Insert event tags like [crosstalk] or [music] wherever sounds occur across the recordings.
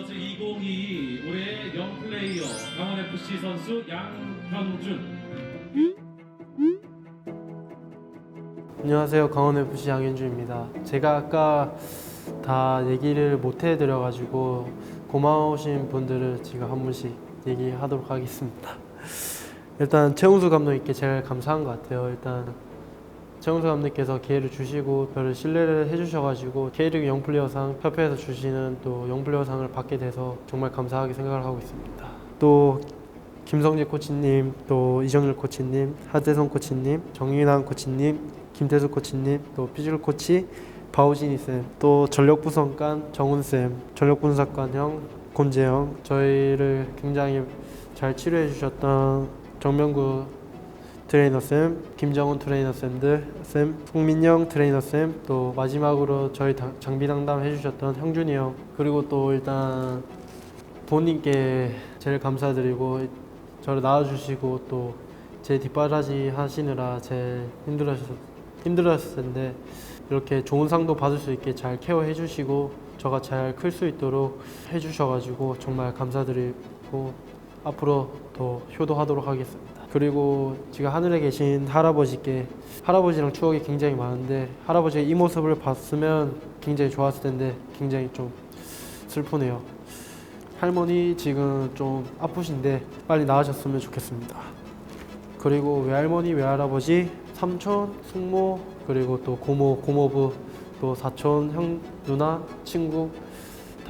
제2022 올해의 영플레이어 강원FC 선수 양현준 안녕하세요. 강원FC 양현주입니다. 제가 아까 다 얘기를 못 해드려가지고 고마우신 분들을 지금 한 분씩 얘기하도록 하겠습니다. [laughs] 일단 최웅수 감독님께 제일 감사한 것 같아요. 일단 최웅수 감독님께서 기회를 주시고 저를 신뢰를 해주셔가지고 K리그 영플레이어상 협회에서 주시는 또 영플레이어상을 받게 돼서 정말 감사하게 생각을 하고 있습니다. 또 김성재 코치님, 또 이정일 코치님, 하재성 코치님, 정윤환 코치님, 김태수 코치님, 또 피지컬 코치 바우진이 쌤, 또 전력 부성관 정훈 쌤, 전력 분석관 형 곤재 형, 저희를 굉장히 잘 치료해 주셨던 정명구 트레이너 쌤, 김정훈 트레이너 쌤들 쌤, 송민영 트레이너 쌤, 또 마지막으로 저희 다- 장비 상담 해주셨던 형준이 형, 그리고 또 일단 부모님께 제일 감사드리고 저를 낳아주시고 또 제 뒷바라지 하시느라 제일 힘들으셨, 힘들었을 텐데 이렇게 좋은 상도 받을 수 있게 잘 케어해 주시고 저가 잘 클 수 있도록 해주셔가지고 정말 감사드리고 앞으로 더 효도하도록 하겠습니다. 그리고 지금 하늘에 계신 할아버지께 할아버지랑 추억이 굉장히 많은데 할아버지의 이 모습을 봤으면 굉장히 좋았을 텐데 굉장히 좀 슬프네요. 할머니 지금 좀 아프신데 빨리 나으셨으면 좋겠습니다. 그리고 외할머니, 외할아버지, 삼촌, 숙모, 그리고 또 고모, 고모부, 또 사촌, 형, 누나, 친구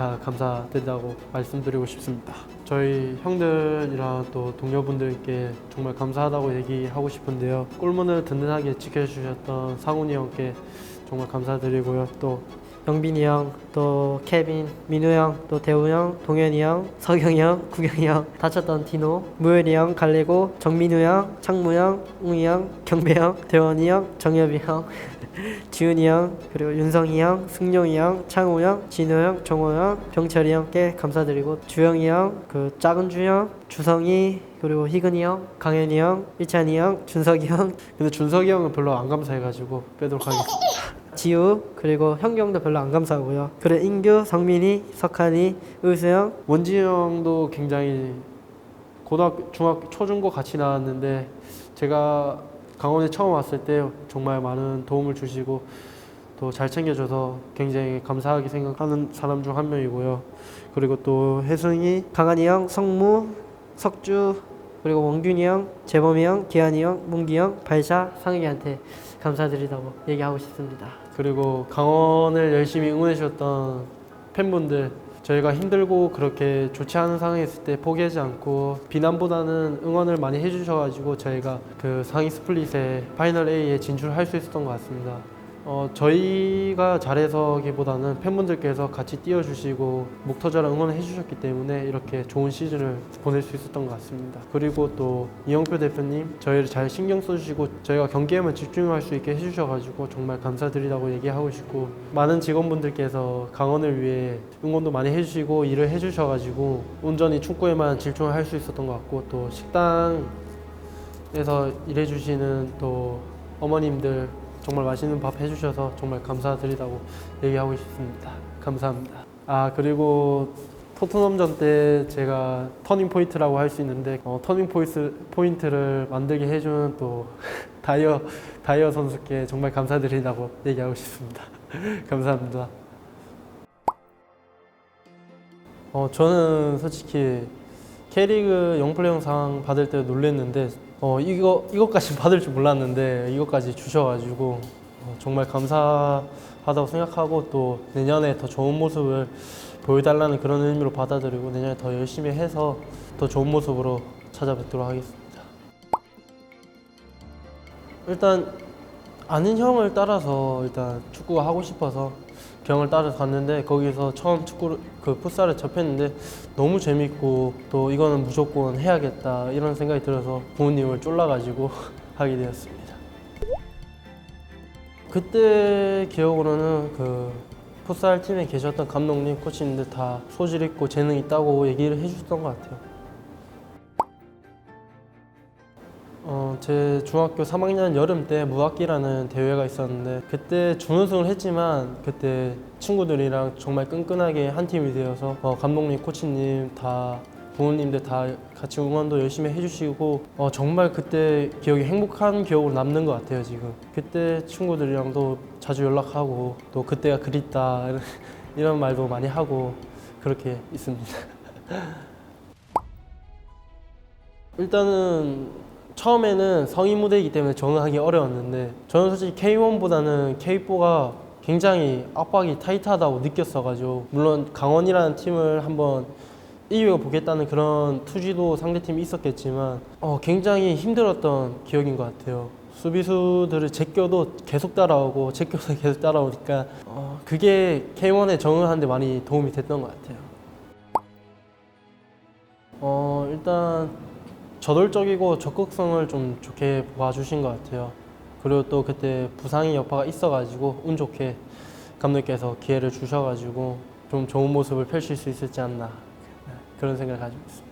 다 감사드린다고 말씀드리고 싶습니다. 저희 형들이랑 또 동료분들께 정말 감사하다고 얘기하고 싶은데요. 골문을 든든하게 지켜주셨던 상훈이 형께 정말 감사드리고요. 또 영빈이 형, 또 케빈, 민우 형, 또 대우 형, 동현이 형, 석영이 형, 구경이 형, [laughs] 다쳤던 디노, 무열이 형, 갈래고, 정민우 형, 창무 형, 웅이 형, 경배 형, 대원이 형, 정엽이 형, [laughs] 지훈이 형, 그리고 윤성이 형, 승용이 형, 창우 형, 진호 형, 정호 형, 병철이 형께 감사드리고 주영이 형, 그 작은 주 형, 주성이 그리고 희근이 형, 강현이 형, 일찬이 형, 준석이 형, 근데 준석이 형은 별로 안 감사해가지고 빼도록 하겠습니다. 지우 그리고 현경도 별로 안 감사하고요. 그래 인규, 성민이, 석한이, 의수형 원지 형도 굉장히 고등학교, 중학교, 초중고 같이 나왔는데 제가 강원에 처음 왔을 때 정말 많은 도움을 주시고 또 잘 챙겨줘서 굉장히 감사하게 생각하는 사람 중 한 명이고요. 그리고 또 혜승이, 강한이 형, 성무, 석주 그리고 원균이 형, 재범이 형, 기한이 형, 문기 형, 발샤, 상혁이한테 감사드리다고 얘기하고 싶습니다. 그리고 강원을 열심히 응원해 주셨던 팬분들 저희가 힘들고 그렇게 좋지 않은 상황에 있을 때 포기하지 않고 비난보다는 응원을 많이 해주셔가지고 저희가 그 상위 스플릿에 파이널 A에 진출할 수 있었던 것 같습니다. 어, 저희가 잘해서기보다는 팬분들께서 같이 뛰어주시고 목 터져라 응원을 해주셨기 때문에 이렇게 좋은 시즌을 보낼 수 있었던 것 같습니다. 그리고 또 이영표 대표님 저희를 잘 신경 써주시고 저희가 경기에만 집중할 수 있게 해주셔가지고 정말 감사드리다고 얘기하고 싶고 많은 직원분들께서 강원을 위해 응원도 많이 해주시고 일을 해주셔가지고 온전히 축구에만 집중을 할 수 있었던 것 같고 또 식당에서 일해주시는 또 어머님들 정말 맛있는 밥 해주셔서 정말 감사드리다고 얘기하고 싶습니다. 감사합니다. 아 그리고 토트넘전 때 제가 터닝 포인트라고 할 수 있는데 어, 터닝 포인트 포인트를 만들게 해준 또 [laughs] 다이어 다이어 선수께 정말 감사드리다고 얘기하고 싶습니다. [laughs] 감사합니다. 어 저는 솔직히 K리그 영플레이영상 받을 때 놀랬는데 어 이거 이것까지 [laughs] 받을 줄 몰랐는데 이것까지 주셔가지고 어, 정말 감사하다고 생각하고 또 내년에 더 좋은 모습을 보여달라는 그런 의미로 받아들이고 내년에 더 열심히 해서 더 좋은 모습으로 찾아뵙도록 하겠습니다. 일단 아는 형을 따라서 일단 축구가 하고 싶어서 경을 따라서 갔는데 거기서 처음 축구를 그 풋살을 접했는데 너무 재밌고 또 이거는 무조건 해야겠다 이런 생각이 들어서 부모님을 쫄라가지고 [laughs] 하게 되었습니다. 그때 기억으로는 그 풋살 팀에 계셨던 감독님, 코치님들 다 소질 있고 재능 있다고 얘기를 해주셨던 것 같아요. 어, 제 중학교 3학년 여름 때 무학기라는 대회가 있었는데 그때 준우승을 했지만 그때 친구들이랑 정말 끈끈하게 한 팀이 되어서 어, 감독님, 코치님 다 부모님들 다 같이 응원도 열심히 해주시고 어, 정말 그때 기억이 행복한 기억으로 남는 것 같아요 지금. 그때 친구들이랑도 자주 연락하고 또 그때가 그립다 이런, [laughs] 이런 말도 많이 하고 그렇게 있습니다. [laughs] 일단은 처음에는 성인 무대이기 때문에 적응하기 어려웠는데 저는 솔직히 K1보다는 K4가 굉장히 압박이 타이트하다고 느꼈어가지고 물론 강원이라는 팀을 한번 이겨 보겠다는 그런 투지도 상대팀이 있었겠지만 어, 굉장히 힘들었던 기억인 것 같아요. 수비수들을 제껴도 계속 따라오고 제껴도 [laughs] 계속 따라오니까 어, 그게 K1에 적응하는데 많이 도움이 됐던 것 같아요. 어, 일단 저돌적이고 적극성을 좀 좋게 봐주신 것 같아요. 그리고 또 그때 부상의 여파가 있어가지고 운 좋게 감독께서 기회를 주셔가지고 좀 좋은 모습을 펼칠 수 있었지 않나 그런 생각을 가지고 있습니다.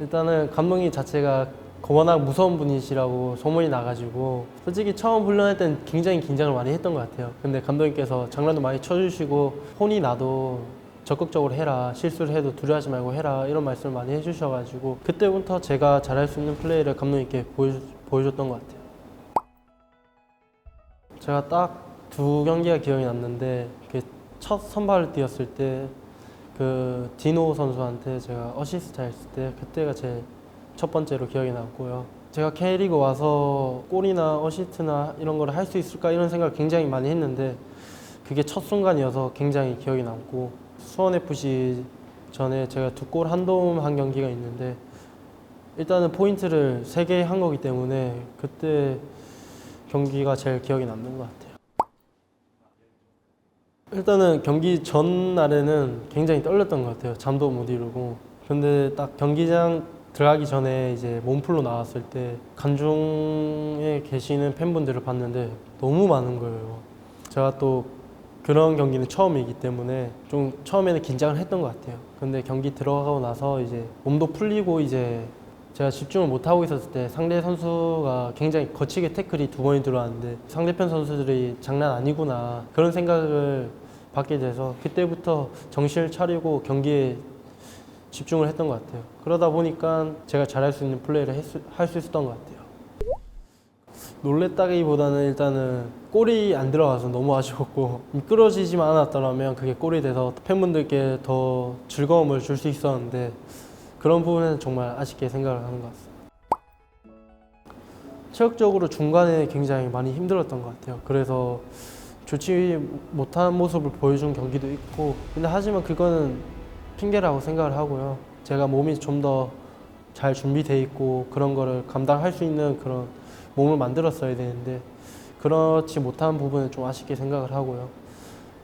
일단은 감독님 자체가 워낙 무서운 분이시라고 소문이 나가지고 솔직히 처음 훈련할 땐 굉장히 긴장을 많이 했던 것 같아요. 근데 감독님께서 장난도 많이 쳐주시고 혼이 나도 적극적으로 해라 실수를 해도 두려워하지 말고 해라 이런 말씀을 많이 해주셔가지고 그때부터 제가 잘할 수 있는 플레이를 감독님께 보여, 보여줬던 것 같아요. 제가 딱 두 경기가 기억이 났는데 그첫 선발을 뛰었을 때 그 디노 선수한테 제가 어시스트 했을 때 그때가 제 첫 번째로 기억이 남고요. 제가 K리그 와서 골이나 어시스트나 이런 걸 할 수 있을까 이런 생각을 굉장히 많이 했는데 그게 첫 순간이어서 굉장히 기억이 남고 수원 FC 전에 제가 두 골 한 도움 한 경기가 있는데 일단은 포인트를 세 개 한 거기 때문에 그때 경기가 제일 기억에 남는 것 같아요. 일단은 경기 전날에는 굉장히 떨렸던 것 같아요. 잠도 못 이루고. 근데 딱 경기장 들어가기 전에 이제 몸풀로 나왔을 때 관중에 계시는 팬분들을 봤는데 너무 많은 거예요. 제가 또 그런 경기는 처음이기 때문에 좀 처음에는 긴장을 했던 것 같아요. 근데 경기 들어가고 나서 이제 몸도 풀리고 이제 제가 집중을 못 하고 있었을 때 상대 선수가 굉장히 거치게 태클이 두 번이 들어왔는데 상대편 선수들이 장난 아니구나 그런 생각을 받게 돼서 그때부터 정신을 차리고 경기에 집중을 했던 것 같아요. 그러다 보니까 제가 잘할 수 있는 플레이를 할 수 있었던 것 같아요. 놀랬다기보다는 일단은 골이 안 들어가서 너무 아쉬웠고 미끄러지지만 않았더라면 그게 골이 돼서 팬분들께 더 즐거움을 줄 수 있었는데 그런 부분에는 정말 아쉽게 생각을 하는 것 같습니다. 체력적으로 중간에 굉장히 많이 힘들었던 것 같아요. 그래서 좋지 못한 모습을 보여준 경기도 있고 근데 하지만 그거는 핑계라고 생각을 하고요. 제가 몸이 좀 더 잘 준비돼 있고 그런 거를 감당할 수 있는 그런 몸을 만들었어야 되는데 그렇지 못한 부분은 좀 아쉽게 생각을 하고요.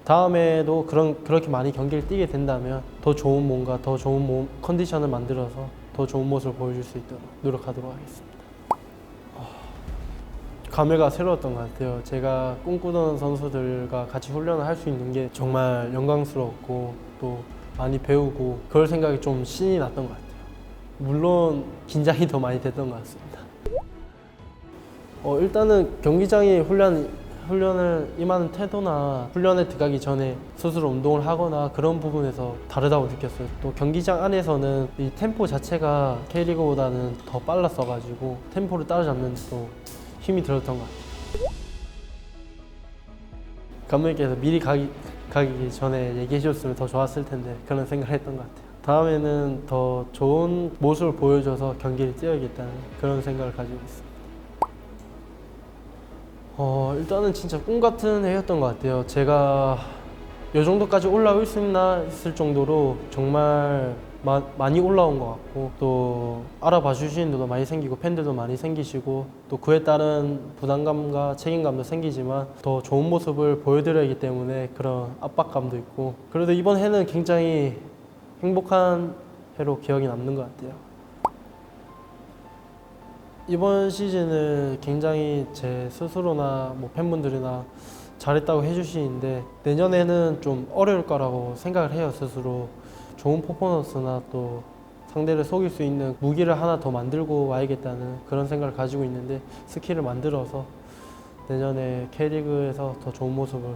다음에도 그런 그렇게 많이 경기를 뛰게 된다면 더 좋은 몸과 더 좋은 몸 컨디션을 만들어서 더 좋은 모습을 보여줄 수 있도록 노력하도록 하겠습니다. 아, 감회가 새로웠던 것 같아요. 제가 꿈꾸던 선수들과 같이 훈련을 할 수 있는 게 정말 영광스러웠고 또 많이 배우고 그럴 생각이 좀 신이 났던 것 같아요. 물론 긴장이 더 많이 됐던 것 같습니다. 어, 일단은 경기장에 훈련 훈련을 임하는 태도나 훈련에 들어가기 전에 스스로 운동을 하거나 그런 부분에서 다르다고 느꼈어요. 또 경기장 안에서는 이 템포 자체가 K리그보다는 더 빨랐어가지고 템포를 따라잡는 또 힘이 들었던 것 같아요. 감독님께서 미리 가기, 가기 전에 얘기해 줬으면 더 좋았을 텐데 그런 생각을 했던 것 같아요. 다음에는 더 좋은 모습을 보여줘서 경기를 뛰어야겠다는 그런 생각을 가지고 있습니다. 어, 일단은 진짜 꿈 같은 해였던 것 같아요. 제가 이 정도까지 올라올 수 있나 했을 정도로 정말 마- 많이 올라온 것 같고 또 알아봐 주시는 분도 많이 생기고 팬들도 많이 생기시고 또 그에 따른 부담감과 책임감도 생기지만 더 좋은 모습을 보여드려야 하기 때문에 그런 압박감도 있고 그래도 이번 해는 굉장히 행복한 해로 기억이 남는 것 같아요. 이번 시즌을 굉장히 제 스스로나 뭐 팬분들이나 잘했다고 해주시는데 내년에는 좀 어려울 거라고 생각을 해요 스스로 좋은 퍼포먼스나 또 상대를 속일 수 있는 무기를 하나 더 만들고 와야겠다는 그런 생각을 가지고 있는데 스킬을 만들어서 내년에 K리그에서 더 좋은 모습을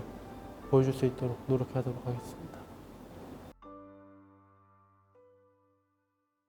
보여줄 수 있도록 노력하도록 하겠습니다.